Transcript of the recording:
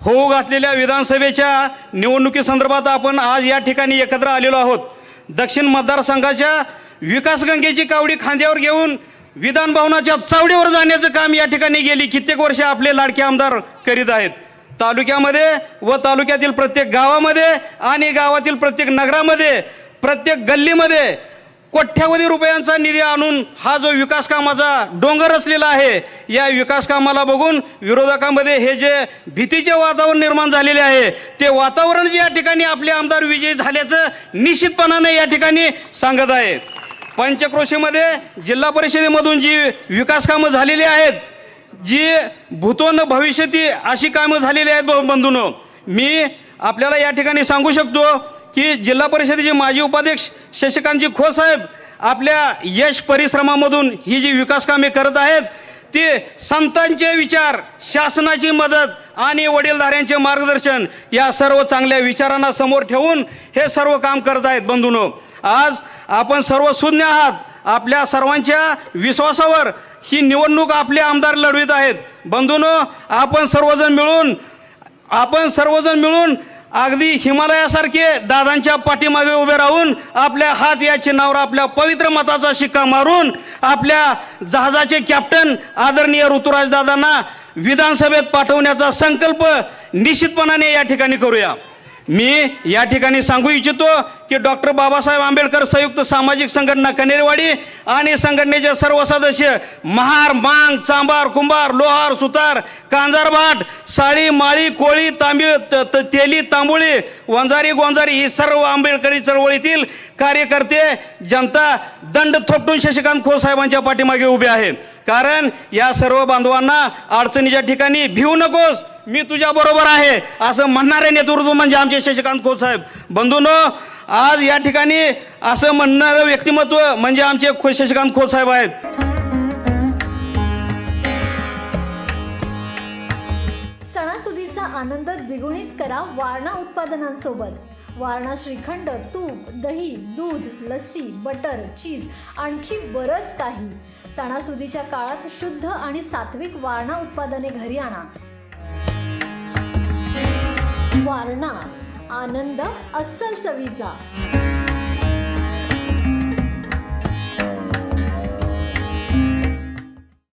होऊ घातलेल्या विधानसभेच्या निवडणुकीसंदर्भात आपण आज या ठिकाणी एकत्र आलेलो आहोत. दक्षिण मतदारसंघाच्या विकासगंगेची कावडी खांद्यावर घेऊन विधान भवनाच्या चावडीवर जाण्याचं काम या ठिकाणी गेली. कित्येक वर्ष आपले लाडके आमदार करीत आहेत. तालुक्यामध्ये व तालुक्यातील प्रत्येक गावामध्ये आणि गावातील प्रत्येक नगरामध्ये प्रत्येक गल्लीमध्ये कोट्यावधी रुपयांचा निधी आणून हा जो विकास कामाचा डोंगर असलेला आहे या विकास कामाला बघून विरोधकांमध्ये हे जे भीतीचे वातावरण निर्माण झालेले आहे ते वातावरण जे या ठिकाणी आपले आमदार विजयी झाल्याचं निश्चितपणाने या ठिकाणी सांगत आहे पंचक्रोशीमध्ये जिल्हा परिषदेमधून जी विकास कामं झालेली आहेत जी भूतोन भविष्यती अशी कामं झालेली आहेत ब- बंधूनो. मी आपल्याला या ठिकाणी सांगू शकतो की जिल्हा परिषदेचे माजी उपाध्यक्ष शशिकांतजी खोसाहेब आपल्या यश परिश्रमामधून ही जी विकास कामे करत आहेत ते संतांचे विचार शासनाची मदत आणि वडीलधाऱ्यांचे मार्गदर्शन या सर्व चांगल्या विचारांना समोर ठेवून हे सर्व काम करत आहेत बंधूनो. आज आपण सर्व शून्य आहात. आपल्या सर्वांच्या विश्वासावर ही निवडणूक आपले आमदार लढवित आहेत. बंधूनो आपण सर्वजण मिळून आपण सर्वजण मिळून अगदी हिमालयासारखे दादांच्या पाठीमागे उभे राहून आपल्या हात या चिन्हावर आपल्या पवित्र मताचा शिक्का मारून आपल्या जहाजाचे कॅप्टन आदरणीय ऋतुराज दादांना विधानसभेत पाठवण्याचा संकल्प निश्चितपणाने या ठिकाणी करूया. मी या ठिकाणी सांगू इच्छितो की डॉक्टर बाबासाहेब आंबेडकर संयुक्त सामाजिक संघटना कनेरवाडी आणि संघटनेचे सर्व सदस्य महार मांग चांबार कुंभार लोहार सुतार कांजारभाट साळी माळी कोळी तांबी त- त- तेली तांबुळी वंजारी गोंजारी ही सर्व आंबेडकरी चळवळीतील कार्यकर्ते जनता दंड थोपटून शशिकांत खोसाहेबांच्या पाठीमागे उभे आहे. कारण या सर्व बांधवांना अडचणीच्या ठिकाणी भिवू नकोस. मी तुझ्या बरोबर आहे. असं म्हणणारे नेतृत्व म्हणजे आमचे शशिकांत खोत साहेब. बंधूनो आज या ठिकाणी असं म्हणणारं व्यक्तिमत्व म्हणजे आमचे खो शशिकांत खोत साहेब आहेत. सणासुदीचा आनंद द्विगुणित करा वारणा उत्पादनांसोबत. वारणा श्रीखंड तूप दही दूध लस्सी बटर चीज आणखी बरंच काही. सणासुदीच्या काळात शुद्ध आणि सात्विक वारणा उत्पादने घरी आणा. वारणा आनंद अस्सल चवीचा.